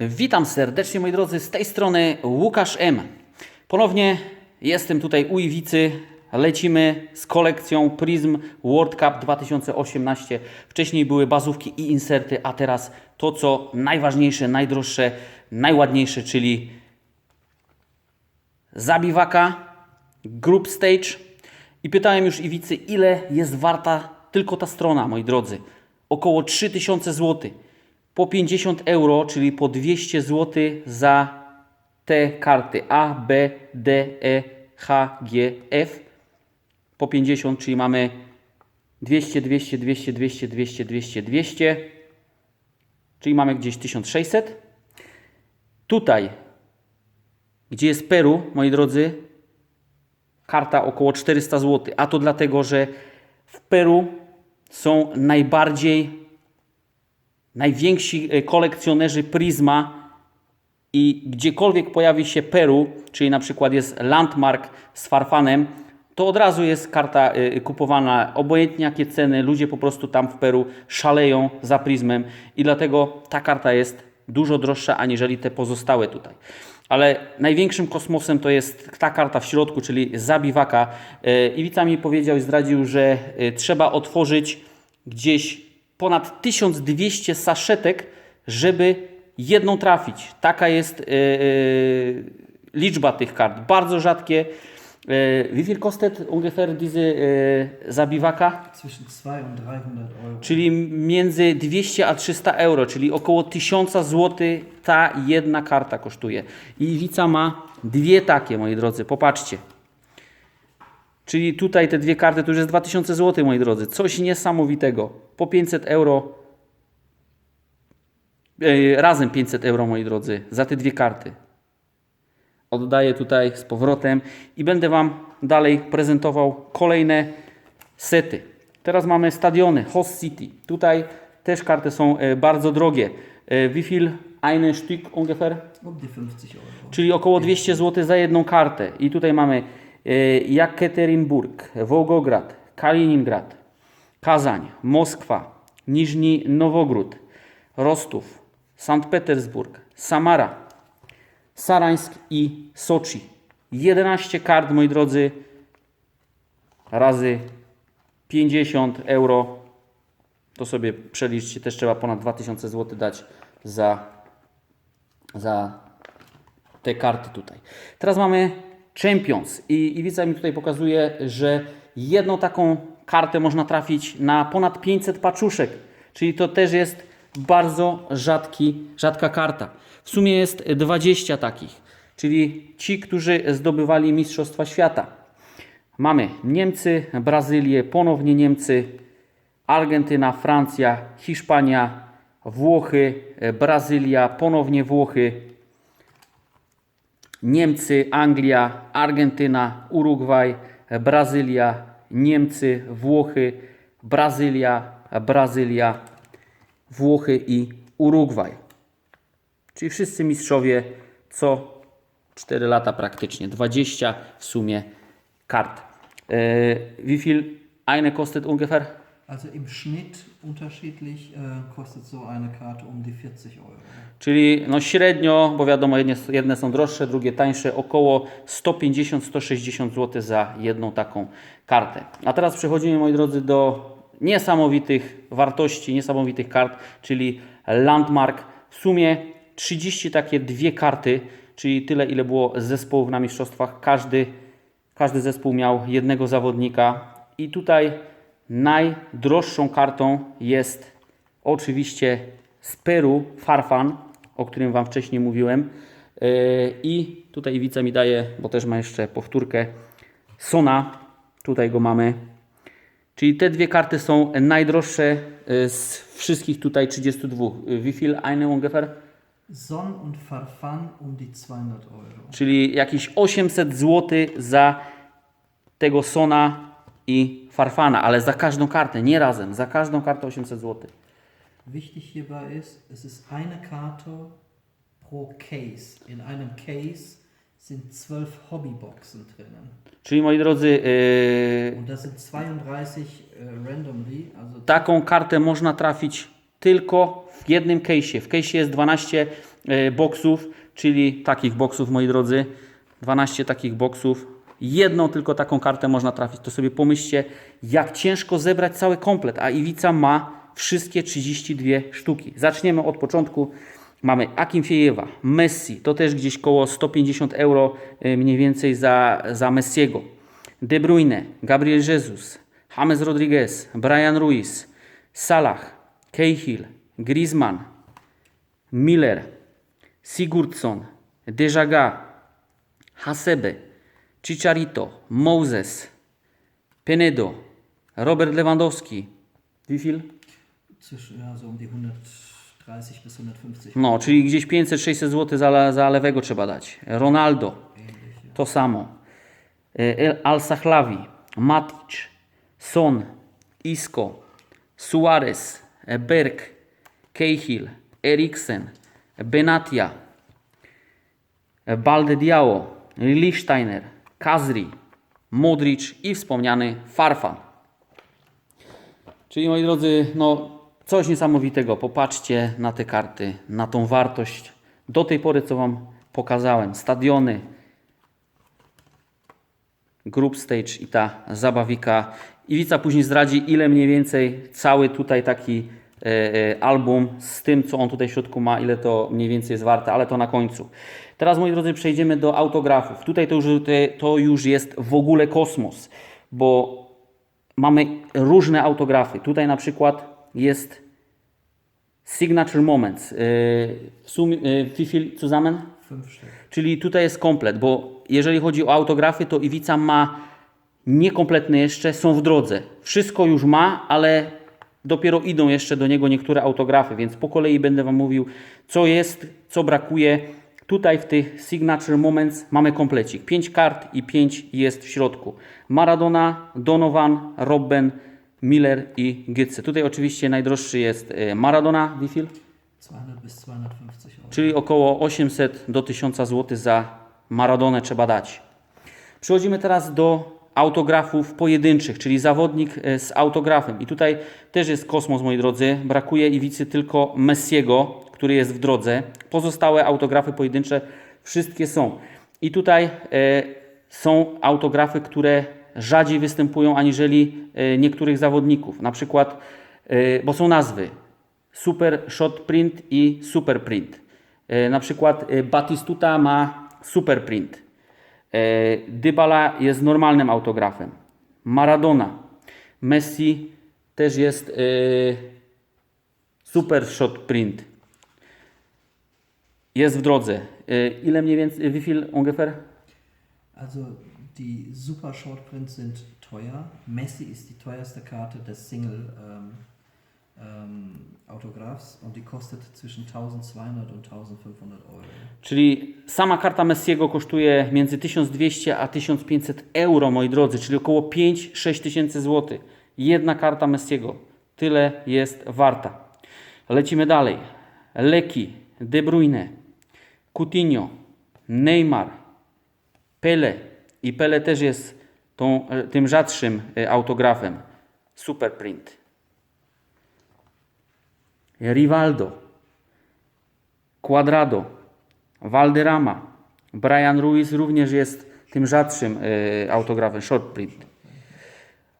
Witam serdecznie moi drodzy, z tej strony Łukasz M. Ponownie jestem tutaj u Iwicy, lecimy z kolekcją Prism World Cup 2018. Wcześniej były bazówki i inserty, a teraz to co najważniejsze, najdroższe, najładniejsze, czyli zabiwaka, group stage i pytałem już Iwicy, ile jest warta tylko ta strona, moi drodzy. Około 3000 zł. Po 50 euro, czyli po 200 zł za te karty A, B, D, E, H, G, F. Po 50, czyli mamy 200, 200, 200, 200, 200, 200, 200. Czyli mamy gdzieś 1600. Tutaj, gdzie jest Peru, moi drodzy, karta około 400 zł. A to dlatego, że w Peru są najbardziej najwięksi e, kolekcjonerzy Prisma i gdziekolwiek pojawi się Peru, czyli na przykład jest Landmark z Farfanem, to od razu jest karta e, kupowana, obojętnie jakie ceny, ludzie po prostu tam w Peru szaleją za Prismem i dlatego ta karta jest dużo droższa aniżeli te pozostałe tutaj. Ale największym kosmosem to jest ta karta w środku, czyli Zabiwaka. E, Iwica mi powiedział i zdradził, że trzeba otworzyć gdzieś ponad 1200 saszetek, żeby jedną trafić. Taka jest e, e, liczba tych kart. Bardzo rzadkie. E, wie viel kostet ungefähr diese e, Zabiwaka? Zwischen 200 und 300 Euro. Czyli między 200 a 300 euro, czyli około 1000 zł ta jedna karta kosztuje. I Iwica ma dwie takie, moi drodzy, popatrzcie. Czyli tutaj te dwie karty to już jest 2000 zł, moi drodzy. Coś niesamowitego. Po 500 euro, e, razem 500 euro, moi drodzy, za te dwie karty. Oddaję tutaj z powrotem i będę Wam dalej prezentował kolejne sety. Teraz mamy stadiony, Host City. Tutaj też karty są e, bardzo drogie. Wie viel eine Stück ungefähr? Um die 50 Euro. Czyli około 200 zł za jedną kartę. I tutaj mamy Jekaterinburg, Wołgograd, Kaliningrad, Kazań, Moskwa, Niżni Nowogród, Rostów, Sankt Petersburg, Samara, Sarańsk i Soczi. 11 kart, moi drodzy, razy 50 euro. To sobie przeliczcie, też trzeba ponad 2000 zł dać za, za te karty tutaj. Teraz mamy Champions i Iwica mi tutaj pokazuje, że jedną taką kartę można trafić na ponad 500 paczuszek, czyli to też jest bardzo rzadki, rzadka karta. W sumie jest 20 takich, czyli ci, którzy zdobywali Mistrzostwa Świata. Mamy Niemcy, Brazylię, ponownie Niemcy, Argentyna, Francja, Hiszpania, Włochy, Brazylia, ponownie Włochy, Niemcy, Anglia, Argentyna, Urugwaj, Brazylia, Niemcy, Włochy, Brazylia, Brazylia, Włochy i Urugwaj. Czyli wszyscy mistrzowie co 4 lata praktycznie, 20 w sumie kart. E, wie viel eine kostet ungefähr? Also im Schnitt unterschiedlich äh, kostet so eine Karte um die 40 Euro. Czyli no średnio, bo wiadomo, jedne, jedne są droższe, drugie tańsze, około 150-160 zł za jedną taką kartę. A teraz przechodzimy, moi drodzy, do niesamowitych wartości, niesamowitych kart, czyli Landmark. W sumie 30 takie dwie karty, czyli tyle, ile było zespołów na mistrzostwach. Każdy, każdy zespół miał jednego zawodnika i tutaj najdroższą kartą jest oczywiście z Peru Farfan, o którym Wam wcześniej mówiłem. Yy, I tutaj Iwica mi daje, bo też ma jeszcze powtórkę, Sona. Tutaj go mamy. Czyli te dwie karty są najdroższe yy, z wszystkich tutaj 32. Yy, Wie viel eine ungefähr? Son und Farfan um die 200 Euro. Czyli jakieś 800 zł za tego Sona i Farfana, ale za każdą kartę, nie razem, za każdą kartę 800 zł. Wichtig hierbei ist, es ist eine Karte pro Case. In einem Case sind 12 Hobbyboxen drinnen. Czyli moi drodzy, yy, Und das sind 32 äh, randomly. Also taką kartę można trafić tylko w jednym case'ie. W case'ie jest 12 e, boksów, czyli takich boksów, moi drodzy. 12 takich boksów. Jedną tylko taką kartę można trafić. To sobie pomyślcie, jak ciężko zebrać cały komplet. A Iwica ma wszystkie 32 sztuki. Zaczniemy od początku. Mamy Akimfiejewa, Messi, to też gdzieś koło 150 euro e, mniej więcej za, za Messiego. De Bruyne, Gabriel Jesus, James Rodriguez, Brian Ruiz, Salah, Cahill, Griezmann, Miller, Sigurdsson, Dejaga, Hasebe, Chicharito, Moses, Penedo, Robert Lewandowski. Wie viel? Zwischen, ja, so um die 130 bis 150 No, czyli gdzieś 500-600 zł za, za lewego trzeba dać. Ronaldo, to samo. E, Al-Sahlawi, Matic, Son, Isco, Suarez, e, Berg, Cahill, Eriksen, Benatia, e, Balde Diao, Lichsteiner, Kazri, Modric i wspomniany Farfan. Czyli moi drodzy, no coś niesamowitego. Popatrzcie na te karty, na tą wartość. Do tej pory, co Wam pokazałem, stadiony, group stage i ta zabawika. Iwica później zdradzi, ile mniej więcej cały tutaj taki album z tym, co on tutaj w środku ma, ile to mniej więcej jest warte, ale to na końcu. Teraz, moi drodzy, przejdziemy do autografów. Tutaj to już, to już jest w ogóle kosmos, bo mamy różne autografy. Tutaj na przykład jest Signature Moments. Yy, wie viel zusammen? Czyli tutaj jest komplet, bo jeżeli chodzi o autografy, to Iwica ma niekompletne jeszcze, są w drodze. Wszystko już ma, ale dopiero idą jeszcze do niego niektóre autografy, więc po kolei będę Wam mówił, co jest, co brakuje. Tutaj w tych Signature Moments mamy komplecik. 5 kart i 5 jest w środku. Maradona, Donovan, Robben, Miller i Götze. Tutaj oczywiście najdroższy jest e, Maradona, wie viel? 200 bis 250 Euro. Czyli około 800 do 1000 zł za Maradonę trzeba dać. Przechodzimy teraz do autografów pojedynczych, czyli zawodnik e, z autografem. I tutaj też jest kosmos, moi drodzy. Brakuje Iwicy tylko Messiego, który jest w drodze. Pozostałe autografy pojedyncze wszystkie są. I tutaj e, są autografy, które rzadziej występują aniżeli e, niektórych zawodników. Na przykład, bo są nazwy. Super Shot Print i Super Print. Na przykład Batistuta ma Super Print. E, Dybala jest normalnym autografem. Maradona. Messi też jest e, Super Shot Print. Jest w drodze. E, ile mniej więcej, wie viel ungefähr? Also die Super Shortprints sind teuer. Messi ist die teuerste Karte des Single ähm, ähm, Autographs und die kostet zwischen 1200 und 1500 Euro. Czyli sama karta Messiego kosztuje między 1200 a 1500 euro, moi drodzy, czyli około 5-6 tysięcy złotych. Jedna karta Messiego. Tyle jest warta. Lecimy dalej. Leki, De Bruyne, Coutinho, Neymar, Pele. I Pele też jest tą, e, tym rzadszym e, autografem. Super print. Rivaldo, Quadrado, Valderrama, Brian Ruiz również jest tym rzadszym e, autografem, short print.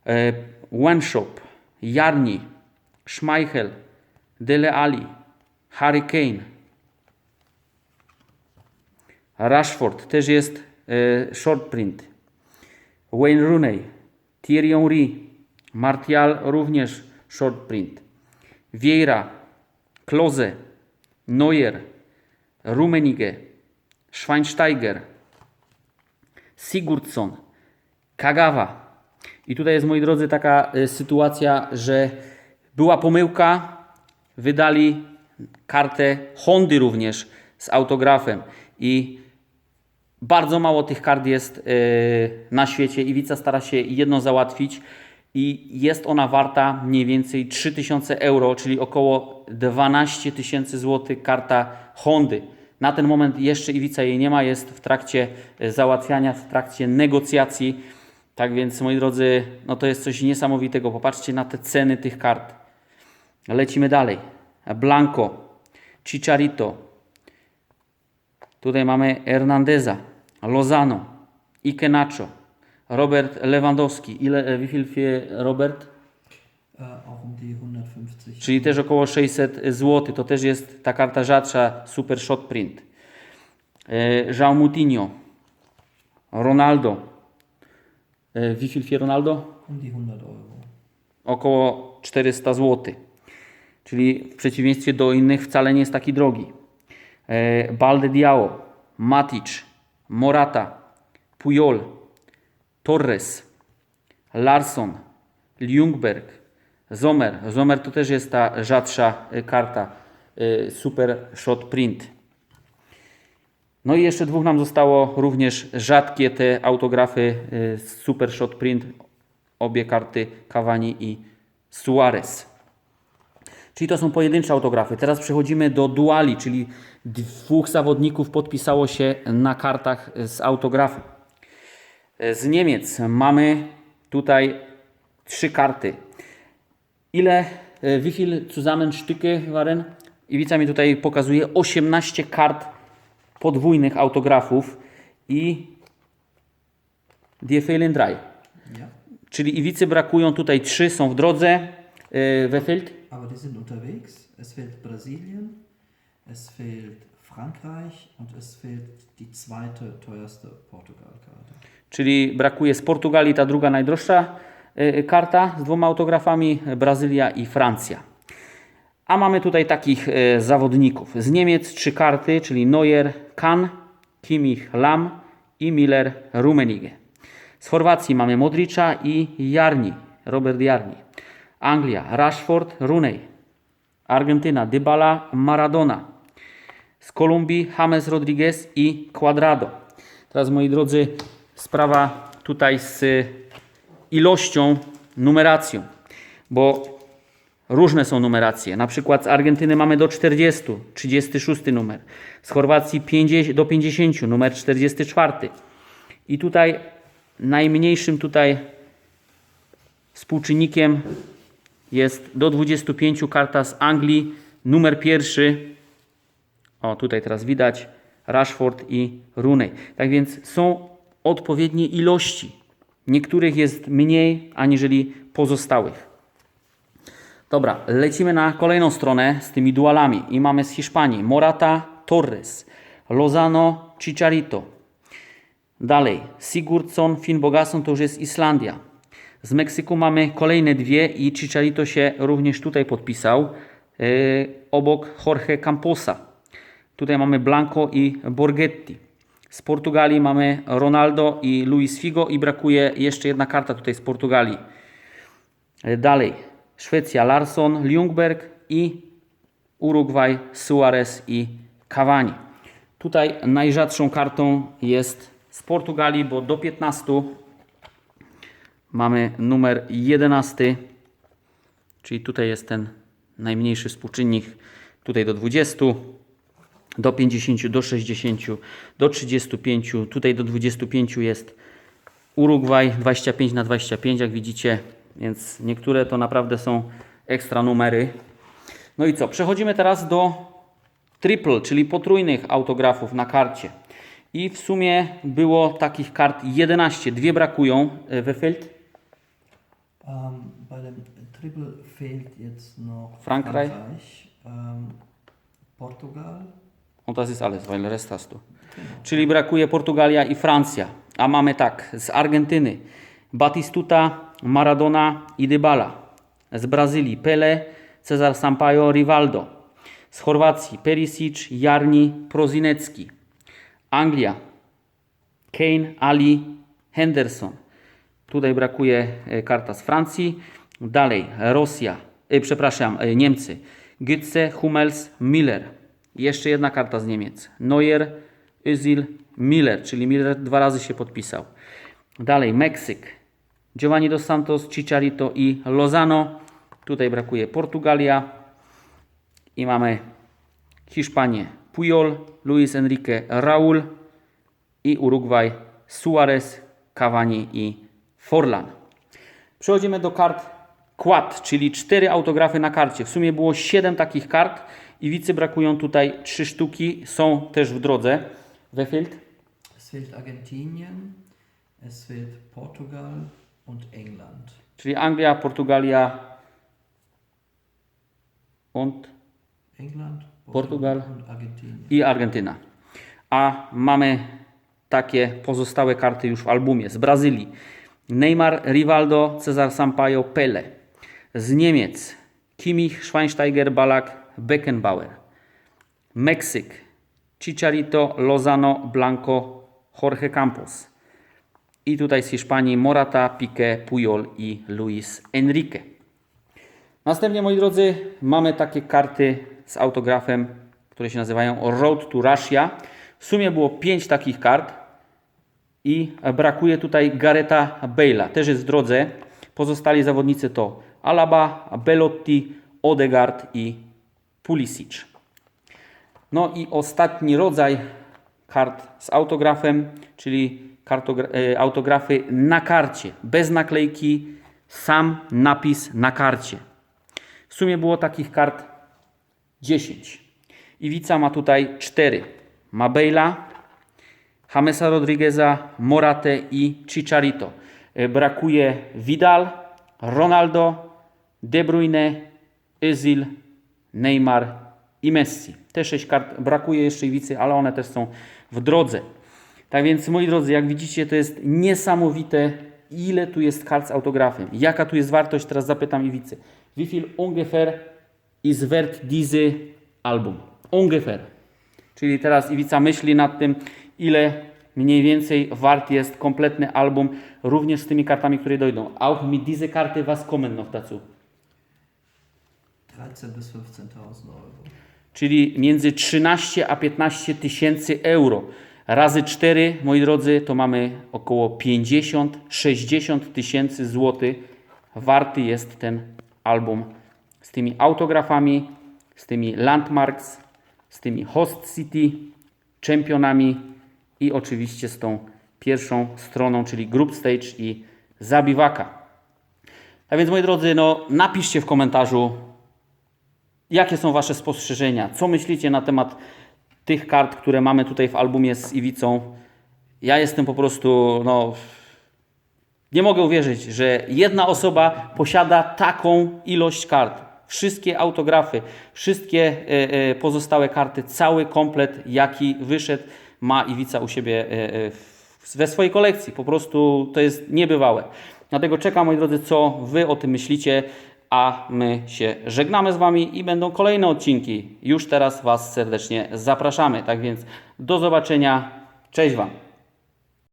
E, Wenshop, Jarni, Schmeichel, Dele Alli, Harry Kane, Rashford też jest e, short print. Wayne Rooney, Thierry Henry, Martial również short print. Vieira, Klose, Neuer, Rummenigge, Schweinsteiger, Sigurdsson, Kagawa. I tutaj jest, moi drodzy, taka y, sytuacja, że była pomyłka, wydali kartę Hondy również z autografem i bardzo mało tych kart jest y, na świecie. Iwica stara się jedno załatwić i jest ona warta mniej więcej 3000 euro, czyli około 12 tysięcy złotych karta Hondy. Na ten moment jeszcze Iwica jej nie ma, jest w trakcie e, załatwiania, w trakcie negocjacji. Tak więc, moi drodzy, no to jest coś niesamowitego. Popatrzcie na te ceny tych kart. Lecimy dalej. Blanco, Chicharito. Tutaj mamy Hernandeza, Lozano, Ikenacho, Robert Lewandowski. Ile, e, wie viel für Robert? 150. Czyli też około 600 zł. To też jest ta karta rzadsza, super shot print. E, João Moutinho, Ronaldo. E, Wie viel für Ronaldo? Die 100 Euro. Około 400 zł. Czyli w przeciwieństwie do innych wcale nie jest taki drogi. E, Balde Diao, Matic, Morata, Puyol, Torres, Larsson, Ljungberg, Zomer. Zomer to też jest ta rzadsza e, karta e, Super Shot Print. No i jeszcze dwóch nam zostało również rzadkie te autografy e, Super Shot Print. Obie karty Cavani i Suarez. Czyli to są pojedyncze autografy. Teraz przechodzimy do duali, czyli dwóch zawodników podpisało się na kartach z autografem. Z Niemiec mamy tutaj trzy karty. Ile, e, wie viel zusammen Stücke waren? Iwica mi tutaj pokazuje 18 kart podwójnych autografów i die fehlen drei. Ja. Czyli Iwicy brakują tutaj trzy, są w drodze. E, Wer fehlt? Aber die sind unterwegs. Es fehlt Brasilien, es fehlt Frankreich und es fehlt die zweite teuerste Portugal-Karte. Czyli brakuje z Portugalii ta druga najdroższa e, karta z dwoma autografami, Brazylia i Francja. A mamy tutaj takich e, zawodników. Z Niemiec trzy karty, czyli Neuer, Kahn, Kimmich, Lam i Miller, Rummenigge. Z Chorwacji mamy Modricza i Jarni, Robert Jarni. Anglia, Rashford, Rooney. Argentyna, Dybala, Maradona. Z Kolumbii James Rodriguez i Cuadrado. Teraz moi drodzy, sprawa tutaj z ilością, numeracją, bo różne są numeracje. Na przykład z Argentyny mamy do 40, 36 numer. Z Chorwacji 50, do 50, numer 44. I tutaj najmniejszym tutaj współczynnikiem jest do 25 karta z Anglii, numer pierwszy o, tutaj teraz widać Rashford i Rooney. Tak więc są odpowiednie ilości. Niektórych jest mniej aniżeli pozostałych. Dobra, lecimy na kolejną stronę z tymi dualami. I mamy z Hiszpanii Morata, Torres, Lozano, Chicharito. Dalej, Sigurdsson, Finn Bogason to już jest Islandia. Z Meksyku mamy kolejne dwie i Chicharito się również tutaj podpisał. Yy, obok Jorge Camposa. Tutaj mamy Blanco i Borghetti. Z Portugalii mamy Ronaldo i Luis Figo i brakuje jeszcze jedna karta tutaj z Portugalii. E, Dalej, Szwecja Larsson, Ljungberg i Urugwaj Suarez i Cavani. Tutaj najrzadszą kartą jest z Portugalii, bo do 15 mamy numer 11, czyli tutaj jest ten najmniejszy współczynnik, tutaj do 20, do 50, do 60, do 35, tutaj do 25 jest Urugwaj 25 na 25, jak widzicie, więc niektóre to naprawdę są ekstra numery. No i co? Przechodzimy teraz do triple, czyli potrójnych autografów na karcie. I w sumie było takich kart 11, dwie brakują. E, Wefeld? Ähm, bei dem Triple fehlt jetzt noch Frankreich. ähm, Portugal, O, das ist alles, weil rest hast du. Czyli brakuje Portugalia i Francja. A mamy tak, z Argentyny Batistuta, Maradona i Dybala. Z Brazylii Pele, Cezar Sampaio, Rivaldo. Z Chorwacji Perisic, Jarni, Prozinecki. Anglia Kane, Ali, Henderson. Tutaj brakuje e, karta z Francji. Dalej Rosja, e, przepraszam, e, Niemcy. Götze, Hummels, Miller. Jeszcze jedna karta z Niemiec. Neuer, Özil, Miller, czyli Miller dwa razy się podpisał. Dalej Meksyk. Giovanni dos Santos, Chicharito i Lozano. Tutaj brakuje Portugalia. I mamy Hiszpanię. Puyol, Luis Enrique, Raul i Urugwaj Suarez, Cavani i Forlan. Przechodzimy do kart quad, czyli cztery autografy na karcie. W sumie było 7 takich kart. Iwicy brakują tutaj 3 sztuki. Są też w drodze. Wefeld? Es fehlt Argentinien, es fehlt Portugal und England. Czyli Anglia, Portugalia und England, Portugal. und Argentinien. i Argentyna. A mamy takie pozostałe karty już w albumie. Z Brazylii Neymar, Rivaldo, Cezar Sampaio, Pele. Z Niemiec Kimmich, Schweinsteiger, Balak, Beckenbauer. Meksyk Chicharito, Lozano, Blanco, Jorge Campos. I tutaj z Hiszpanii Morata, Piqué, Puyol i Luis Enrique. Następnie, moi drodzy, mamy takie karty z autografem, które się nazywają Road to Russia. W sumie było 5 takich kart i brakuje tutaj Gareta Bale'a. Też jest w drodze. Pozostali zawodnicy to Alaba, Belotti, Odegaard i Pulisic. No i ostatni rodzaj kart z autografem, czyli e, autografy na karcie, bez naklejki, sam napis na karcie. W sumie było takich kart 10. Iwica ma tutaj 4. Ma Bale'a, Jamesa Rodrigueza, Morate i Chicharito. E, Brakuje Vidal, Ronaldo, De Bruyne, Özil, Neymar i Messi. Te 6 kart brakuje jeszcze Iwicy, ale one też są w drodze. Tak więc, moi drodzy, jak widzicie, to jest niesamowite, ile tu jest kart z autografem. Jaka tu jest wartość? Teraz zapytam Iwicy. Wie viel ungefähr ist wert diese Album? Ungefähr. Czyli teraz Iwica myśli nad tym, ile mniej więcej wart jest kompletny album, również z tymi kartami, które dojdą. Auch mit diese Karte was kommen noch dazu. 13 bis 15.000 Euro. Czyli między 13 a 15 tysięcy euro. Razy 4, moi drodzy, to mamy około 50-60 tysięcy złotych. Warty jest ten album z tymi autografami, z tymi landmarks, z tymi host city, czempionami i oczywiście z tą pierwszą stroną, czyli group stage i zabiwaka. A więc moi drodzy, no napiszcie w komentarzu, Jakie są Wasze spostrzeżenia? Co myślicie na temat tych kart, które mamy tutaj w albumie z Iwicą? Ja jestem po prostu, no, nie mogę uwierzyć, że jedna osoba posiada taką ilość kart. Wszystkie autografy, wszystkie e, e, pozostałe karty, cały komplet, jaki wyszedł, ma Iwica u siebie e, we swojej kolekcji. Po prostu to jest niebywałe. Dlatego czekam, moi drodzy, co Wy o tym myślicie, a my się żegnamy z Wami i będą kolejne odcinki. Już teraz Was serdecznie zapraszamy. Tak więc do zobaczenia. Cześć Wam.